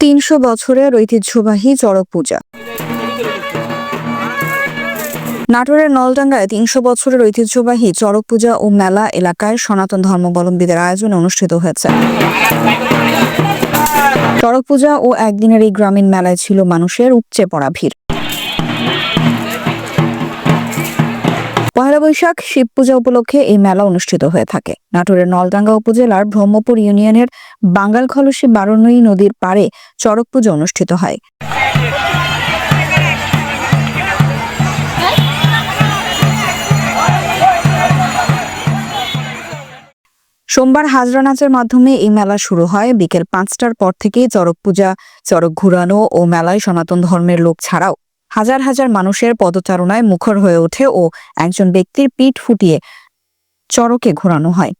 তিনশো বছরের ঐতিহ্যবাহী চড়ক পূজা। নাটোরের নলডাঙ্গায় তিনশো বছরের ঐতিহ্যবাহী চড়ক পূজা ও মেলা এলাকায় সনাতন ধর্মাবলম্বীদের আয়োজনে অনুষ্ঠিত হয়েছে। চড়ক পূজা ও একদিনের এই গ্রামীণ মেলায় ছিল মানুষের উপচে পড়া ভিড়। পহেলা বৈশাখ শিব পূজা উপলক্ষে এই মেলা অনুষ্ঠিত হয়ে থাকে। নাটোরের নলডাঙ্গা উপজেলার ব্রহ্মপুর ইউনিয়নের বাঙ্গাল খলসি বারনই নদীর পাড়ে চড়ক পুজো অনুষ্ঠিত হয়। সোমবার হাজরা নাচের মাধ্যমে এই মেলা শুরু হয়। বিকেল পাঁচটার পর থেকেই চড়ক পূজা, চড়ক ঘুরানো ও মেলায় সনাতন ধর্মের লোক ছাড়াও। হাজার হাজার মানুষের পদচারণায় মুখর হয়ে ওঠে ও একজন ব্যক্তির পিঠ ফুটিয়ে চড়কে ঘোরানো হয়।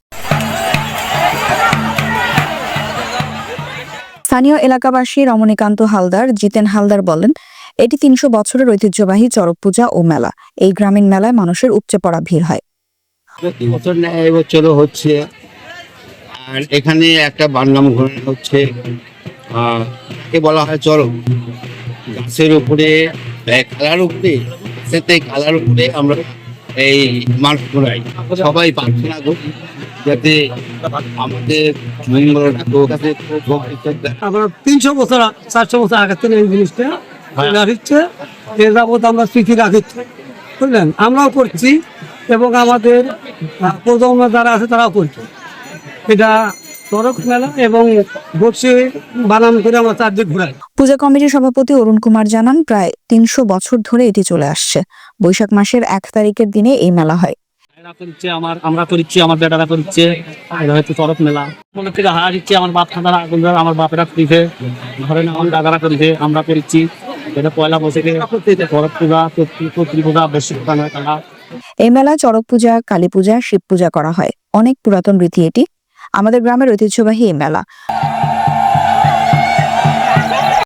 স্থানীয় এলাকাবাসী রমণীকান্ত হালদার, জিতেন হালদার বলেন, এটি তিনশো বছরের ঐতিহ্যবাহী চড়ক পূজা ও মেলা। এই গ্রামীণ মেলায় মানুষের উপচে পড়া ভিড় হয়। হচ্ছে, আর এখানে একটা বাননাম ঘোরানো হচ্ছে বলা হয় চরক গাছের উপরে কালার উপরে সেতে কালার উপরে আমরা এই মাছ ঘোরাই সবাই প্রার্থনা করি যাতে আমাদের মঙ্গল ঠাকুর কাছে আমরা তিনশো বছর চারশো বছর আগে থেকে এই জিনিসটা চলে আসছে এ যাবৎ আমরা স্মৃতি রাখছি। বুঝলেন? আমরাও করছি এবং আমাদের প্রজন্ম যারা আছে তারাও করছে। এটা চড়ক মেলা এবং বসে বানান করে আমরা চারদিক ঘুরাই। পূজা কমিটির সভাপতি অরুণ কুমার জানান প্রায় তিনশো বছর ধরে এটি চলে আসছে। বৈশাখ মাসের এক তারিখের দিনে এই মেলা হয়। আমার আমরা করছি আমার বেটারা করছে হয়তো চড়ক মেলা। মনে থেকে হারা দিচ্ছে আমার বাপ দাদারা আগুন আমার বাপেরা করিছে। ধরেন আমার দাদারা করিছে আমরা করছি এটা পয়লা পূজা বেশি এই মেলায় চড়ক পূজা কালী পূজা শিব পূজা করা হয়। অনেক পুরাতন রীতি এটি। আমাদের গ্রামের ঐতিহ্যবাহী এই মেলা।